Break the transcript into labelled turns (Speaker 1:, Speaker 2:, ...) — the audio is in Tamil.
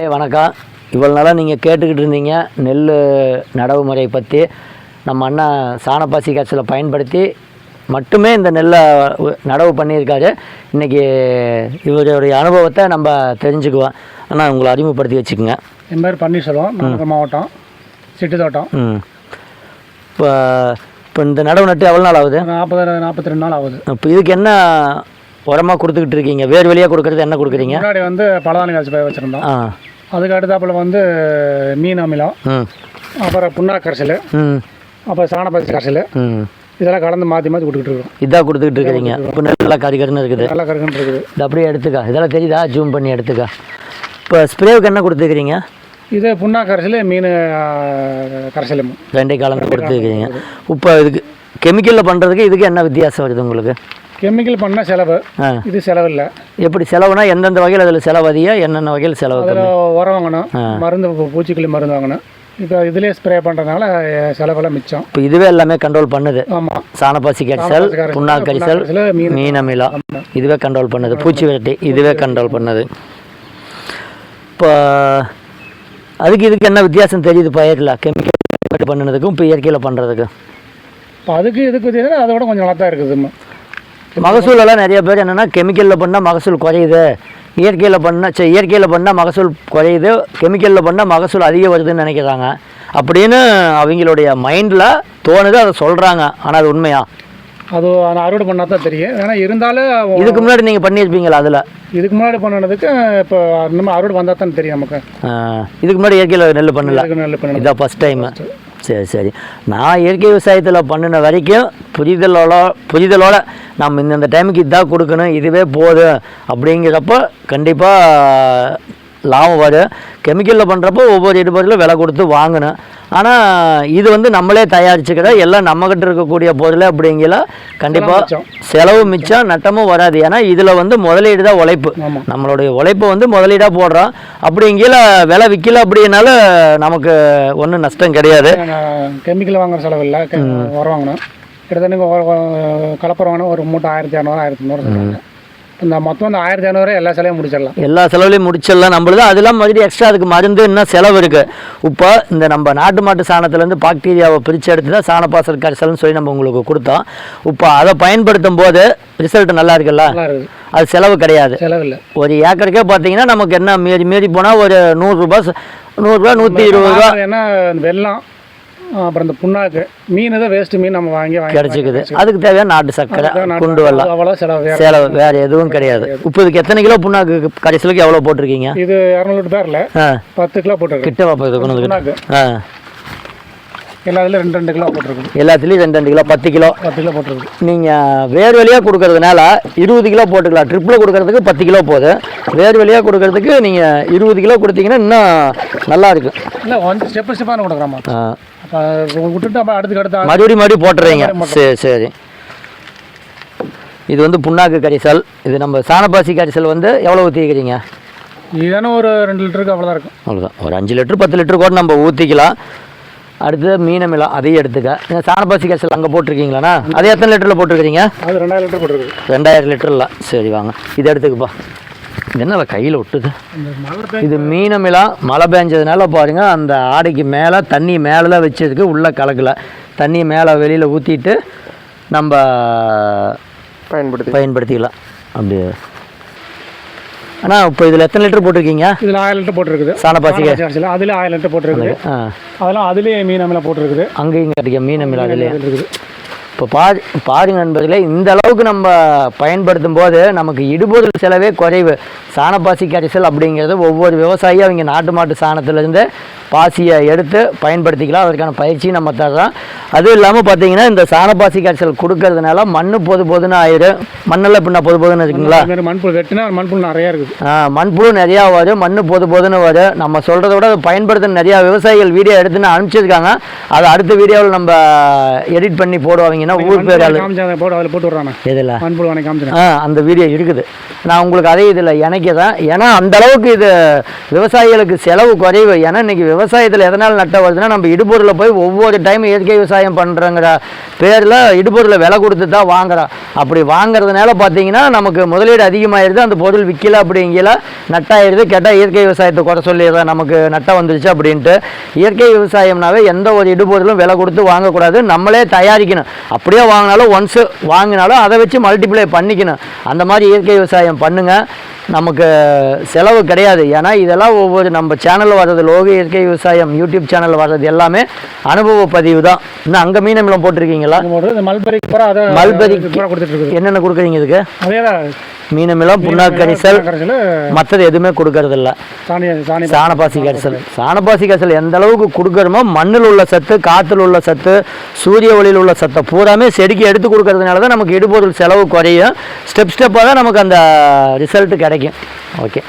Speaker 1: ஏய் வணக்கம். இவ்வளோ நாளாக நீங்கள் கேட்டுக்கிட்டு இருந்தீங்க. நெல் நடவு முறையை பற்றி நம்ம அண்ணா சாணப்பாசி காய்ச்சலை பயன்படுத்தி மட்டுமே இந்த நெல்லை நடவு பண்ணியிருக்காரு. இன்றைக்கி இவருடைய அனுபவத்தை நம்ம தெரிஞ்சுக்குவோம். அண்ணா உங்களை அறிமுகப்படுத்தி வச்சுக்கோங்க.
Speaker 2: என் பேர் பன்னீர்செல்வம். நாமக்கல் மாவட்டம் சிட்டு தோட்டம்
Speaker 1: ம். இப்போ இப்போ இந்த நடவு நட்டு எவ்வளோ நாள் ஆகுது?
Speaker 2: நாற்பது நாற்பத்தி ரெண்டு நாள் ஆகுது.
Speaker 1: இப்போ இதுக்கு என்ன உரமாக கொடுத்துக்கிட்டு இருக்கீங்க. வேர் வழியாக கொடுக்குறது என்ன கொடுக்குறீங்க?
Speaker 2: முன்னாடி வந்து பலதானி காய்ச்சி பயிர் வச்சுருந்தோம்.
Speaker 1: ஆ.
Speaker 2: அதுக்கு அடுத்தாப்புல வந்து மீன் அமிலம்
Speaker 1: ம்.
Speaker 2: அப்புறம் புண்ணாக்கு கரைசல்
Speaker 1: ம்.
Speaker 2: அப்புறம் சாணப்பாசி கரைசல்.
Speaker 1: ம்.
Speaker 2: இதெல்லாம் கலந்து மாற்றி மாற்றி கொடுத்துக்கிட்டு இருக்கோம்.
Speaker 1: இதாக கொடுத்துக்கிட்டு இருக்கிறீங்க இப்போ நல்லா கறிகருன்னு இருக்குது.
Speaker 2: நல்லா கருக்குன்னு இருக்குது.
Speaker 1: இது அப்படியே எடுத்துக்கா. இதெல்லாம் தெரியுதா? ஜூம் பண்ணி எடுத்துக்கா. இப்போ ஸ்ப்ரேவுக்கு என்ன கொடுத்துருக்கிறீங்க
Speaker 2: இது புண்ணாக்கு கரைசல். மீன் கரைசலும்
Speaker 1: ரெண்டே கலந்து கொடுத்துருக்கிறீங்க இப்போ இதுக்கு கெமிக்கலில் பண்ணுறதுக்கு இதுக்கு என்ன வித்தியாசம் வருது உங்களுக்கு?
Speaker 2: கெமிக்கல் பண்ணால் செலவு. இது செலவு இல்லை
Speaker 1: எப்படி செலவுனா எந்தெந்த வகையில் அதில் செலவு அதிகம் என்னென்ன வகையில் செலவு
Speaker 2: அதில் உரம் வாங்கணும் மருந்து பூச்சிக்கொல்லி மருந்து வாங்கணும். இப்போ இதுலேயே ஸ்ப்ரே பண்ணுறதுனால செலவெல்லாம் மிச்சம்.
Speaker 1: இப்போ இதுவே எல்லாமே கண்ட்ரோல் பண்ணுது.
Speaker 2: ஆமாம்
Speaker 1: சாணப்பாசி கரைசல், புண்ணாக்கு கரைசல்,
Speaker 2: மீன்
Speaker 1: அமிலம். இதுவே கண்ட்ரோல் பண்ணுது. பூச்சி விரட்டி இதுவே கண்ட்ரோல் பண்ணுது. இப்போ அதுக்கு இதுக்கு என்ன வித்தியாசம் தெரியுது பயிரில் கெமிக்கல் பண்ணுனதுக்கும் இப்போ இயற்கையில் பண்ணுறதுக்கும்
Speaker 2: இப்போ அதுக்கு இதுக்கு வித்தியாசம் அதை விட கொஞ்சம் நல்லா தான் இருக்குது.
Speaker 1: மகசூல் எல்லாம் நிறைய பேர் என்னென்னா கெமிக்கலில் பண்ணால் மகசூல் குறையுது. இயற்கையில் பண்ணால் சரி இயற்கையில் பண்ணால் மகசூல் குறையுது. கெமிக்கலில் பண்ணால் மகசூல் அதிகம் வருதுன்னு நினைக்கிறாங்க. அப்படின்னு அவங்களுடைய மைண்டில் தோணுது அதை சொல்கிறாங்க ஆனால் அது உண்மையா?
Speaker 2: அது நான் அறுவடை பண்ணால் தான் தெரியும். ஏன்னா இருந்தாலும்
Speaker 1: இதுக்கு முன்னாடி நீங்கள் பண்ணியிருப்பீங்களா அதில்?
Speaker 2: இதுக்கு முன்னாடி பண்ணதுக்கு இப்போ நம்ம அறுவடை வந்தால் தான் தெரியும் நமக்கு.
Speaker 1: இதுக்கு முன்னாடி இயற்கையில் நெல் பண்ணல.
Speaker 2: நல்ல பண்ணணும்
Speaker 1: இதான் ஃபஸ்ட் டைமு சரி சரி. நான் இயற்கை விவசாயத்தில் பண்ணின வரைக்கும் புரிதலோட புரிதலோட நம்ம இந்தந்த டைமுக்கு இதாக கொடுக்கணும் இதுவே போதும் அப்படிங்கிறப்ப கண்டிப்பாக லாபம் வரும் கெமிக்கலில் பண்ணுறப்போ ஒவ்வொரு இடுபொருளும் விலை கொடுத்து வாங்கணும் ஆனால் இது வந்து நம்மளே தயாரிச்சுக்கிற எல்லாம் நம்மக்கிட்ட இருக்கக்கூடிய பொருள் அப்படிங்கிற கண்டிப்பாக. செலவு மிச்சம். நட்டமும் வராது. ஏன்னா இதில் வந்து முதலீடு தான் உழைப்பு. நம்மளுடைய உழைப்பை வந்து முதலீடாக போடுறோம். அப்படிங்கிற விலை விற்கல அப்படின்னால நமக்கு ஒன்றும் நஷ்டம் கிடையாது.
Speaker 2: கெமிக்கல் வாங்குற செலவு இல்லை. உரம் வாங்கணும் கிட்டத்தட்ட கலப்பரம் ஒரு மூட்டை ஆயிரத்தி இரநூறு ஆயிரத்தி சொல்லுவாங்க இந்த மொத்தம் இந்த ஆயிரத்தி இரநூறு எல்லா செலவையும் முடிச்சிடலாம்.
Speaker 1: எல்லா செலவுலையும் முடிச்சிடலாம். நம்மளுது அதெல்லாம் மறுபடியும் எக்ஸ்ட்ரா அதுக்கு மருந்து இன்னும் செலவு இருக்குது இப்போ இந்த நம்ம நாட்டு மாட்டு சாணத்துலேருந்து பாக்டீரியாவை பிரித்து எடுத்து தான் சாணப்பாசல் கரைசல்னு சொல்லி நம்ம உங்களுக்கு கொடுத்தோம். இப்போ அதை பயன்படுத்தும் போது ரிசல்ட் நல்லா இருக்குல்ல? அது செலவு கிடையாது.
Speaker 2: செலவு
Speaker 1: ஒரு ஏக்கருக்கே பார்த்தீங்கன்னா நமக்கு என்ன மீறி மீறி போனால் ஒரு நூறுரூபா நூறுரூவா நூற்றி இருபது ரூபா
Speaker 2: ஏன்னா வெள்ளம் அப்புறம் இந்த புண்ணாக்கு மீன் தான் வேஸ்ட் மீன் நம்ம வாங்கி வாங்கி
Speaker 1: கிடச்சிக்குது. அதுக்கு தேவையான நாட்டு சர்க்கரை குண்டு வெல்லம்
Speaker 2: அவ்வளோ செலவு வேற
Speaker 1: சேலை வேறு எதுவும் கிடையாது. இப்போ இதுக்கு எத்தனை கிலோ புண்ணாக்கு கடைசிலுக்கு எவ்வளோ போட்டிருக்கீங்க?
Speaker 2: இது இரநூறு பேரில் பத்து கிலோ போட்டிருக்கு
Speaker 1: கிட்ட வாப்பா இது கொண்டு வந்து
Speaker 2: புண்ணாக்கு.
Speaker 1: ஆ.
Speaker 2: எல்லா இதுல ரெண்டு ரெண்டு கிலோ போட்டிருக்கு
Speaker 1: எல்லாத்துலேயும் ரெண்டு ரெண்டு கிலோ பத்து கிலோ.
Speaker 2: பத்து கிலோ போட்டிருக்கு
Speaker 1: நீங்கள் வேர் வழியாக கொடுக்கறதுனால இருபது கிலோ போட்டுக்கலாம். ட்ரிப்பில் கொடுக்கறதுக்கு பத்து கிலோ போதும் வேர் வழியாக கொடுக்கறதுக்கு நீங்கள் இருபது கிலோ கொடுத்தீங்கன்னா இன்னும் நல்லா இருக்கும்
Speaker 2: இல்லை ஒன் ஸ்டெப்பு ஸ்டெப்பாக கொடுக்குறாமா. விட்டுட்டு அப்போ அடுத்துக்கு அடுத்து
Speaker 1: மறுபடியும் மறுபடியும் போட்டுறீங்க. சரி சரி. இது வந்து புண்ணாக்கு கரிசல். இது நம்ம சாணப்பாசி கரிசல் வந்து எவ்வளோ ஊற்றிக்கிறீங்க
Speaker 2: இதுதானே ஒரு ரெண்டு லிட்டருக்கு அவ்வளோதான் இருக்கும்.
Speaker 1: அவ்வளோதான் ஒரு அஞ்சு லிட்டர் பத்து லிட்டர் கூட நம்ம ஊற்றிக்கலாம் அடுத்தது மீனமிலம் அதையும் எடுத்துக்க. நீங்கள் சாணப்பாசி கரிசல் அங்கே போட்டிருக்கீங்களாண்ணா? அது எத்தனை லிட்டரில் போட்டிருக்கிறீங்க?
Speaker 2: அது ரெண்டாயிரம் லிட்டர் போட்டிருக்கு
Speaker 1: ரெண்டாயிரம் லிட்டரில். சரி வாங்க. இது எடுத்துக்கப்பா. இது என்ன கையில் ஒட்டுது? இது மீனமிலம் மழை பெஞ்சதுனால பாருங்க அந்த ஆடைக்கு மேலே தண்ணி மேலே தான் வச்சதுக்கு உள்ளே கலக்கல. தண்ணி மேலே வெளியில் ஊற்றிட்டு நம்ம
Speaker 2: பயன்படுத்தி
Speaker 1: பயன்படுத்திக்கலாம். அப்படியே அண்ணா இப்போ இதில் எத்தனை லிட்டர் போட்டிருக்கீங்க?
Speaker 2: இதில் ஆயிரம் லிட்டர் போட்டிருக்குது.
Speaker 1: சாணப்பாசி
Speaker 2: சாணப்பாசி அதில் ஆயிரம் லிட்டர் போட்டிருக்குது. அதெல்லாம் அதுலேயே மீன் அமிலம் போட்டிருக்குது.
Speaker 1: அங்கேயும் கிடைக்கும் மீனமிலம் அதுலேயே.
Speaker 2: அதில் இருக்குது
Speaker 1: இப்போ பாரு பாருங்க நண்பர்களே இந்த அளவுக்கு நம்ம பயன்படுத்தும் போது நமக்கு இடுபொருள் செலவே குறைவு. சாணப்பாசி கரைசல் அப்படிங்கிறது ஒவ்வொரு விவசாயியும் அவங்க நாட்டு மாட்டு சாணத்துலேருந்து பாசியை எடுத்து பயன்படுத்திக்கலாம். அதற்கான பயிற்சி நம்ம தர்றோம் அதுவும் இல்லாமல் பார்த்தீங்கன்னா இந்த சாணப்பாசி கரிசல் கொடுக்கறதுனால மண் பொது பொதுன்னு ஆயிடும் மண்ணெல்லாம் பின்ன பொது பொதுன்னு இருக்குங்களா?
Speaker 2: மண்புழு வெட்டினா மண்புழு நிறையா இருக்குது.
Speaker 1: மண்புழு நிறையா வரும். மண் பொது பொதுன்னு வரும். நம்ம சொல்கிறத விட அதை பயன்படுத்த நிறையா விவசாயிகள் வீடியோ எடுத்துன்னு அனுப்பிச்சிருக்காங்க. அதை அடுத்த வீடியோவில் நம்ம எடிட் பண்ணி போடுவாங்க என்ன ஊர் பேர் இதில்
Speaker 2: மண்புழு
Speaker 1: ஆ அந்த வீடியோ இருக்குது. நான் உங்களுக்கு அதே இதில் இணைக்க தான் ஏன்னா அந்த அளவுக்கு இது விவசாயிகளுக்கு செலவு குறைவு. ஏன்னா இன்னைக்கு விவசாயத்தில் எதனால் நட்ட வருதுன்னா நம்ம இடுபொருளில் போய் ஒவ்வொரு டைம் இயற்கை விவசாயம் பண்ணுறங்கிற பேரில் இடுபொருளை விலை கொடுத்து தான் வாங்குறோம். அப்படி வாங்குறதுனால பார்த்தீங்கன்னா நமக்கு முதலீடு அதிகமாகிடுது அந்த பொருள் விற்கல அப்படிங்கல நட்டாயிடுது கேட்டால் இயற்கை விவசாயத்தை குறை சொல்லிடுறேன். நமக்கு நட்டம் வந்துருச்சு அப்படின்ட்டு. இயற்கை விவசாயம்னாவே எந்த ஒரு இடுபொருளும் விலை கொடுத்து வாங்கக்கூடாது. நம்மளே தயாரிக்கணும். அப்படியே வாங்கினாலும் ஒன்ஸு வாங்கினாலும் அதை வச்சு மல்டிப்ளை பண்ணிக்கணும். அந்த மாதிரி இயற்கை விவசாயம் பண்ணுங்கள் நமக்கு செலவு கிடையாது. ஏன்னா இதெல்லாம் ஒவ்வொரு நம்ம சேனலில் வர்றது லோக இயற்கை விவசாயம் யூடியூப் சேனலில் வர்றது எல்லாமே அனுபவ பதிவு தான். இன்னும் அங்கே மீனமிலம் போட்டிருக்கீங்களா?
Speaker 2: போட்டு இந்த மல்பரிக்கு
Speaker 1: மல்பரிக்கு- என்னென்ன கொடுக்குறீங்க இதுக்கு? மீனமிலம் புண்ணாக்கு
Speaker 2: கரிசல்
Speaker 1: மற்றது எதுவுமே கொடுக்கறதில்ல.
Speaker 2: சாணி சாணி
Speaker 1: சாணப்பாசி கரிசல் சாணப்பாசி கரிசல் எந்த அளவுக்கு கொடுக்குறோமோ மண்ணில் உள்ள சத்து காற்றுல உள்ள சத்து சூரிய ஒளியில் உள்ள சத்தை பூராமே செடிக்கு எடுத்து கொடுக்கறதுனால தான் நமக்கு இடுபொருள் செலவு குறையும். ஸ்டெப் ஸ்டெப்பாக தான் நமக்கு அந்த ரிசல்ட் கிடைக்கும். ஓகே.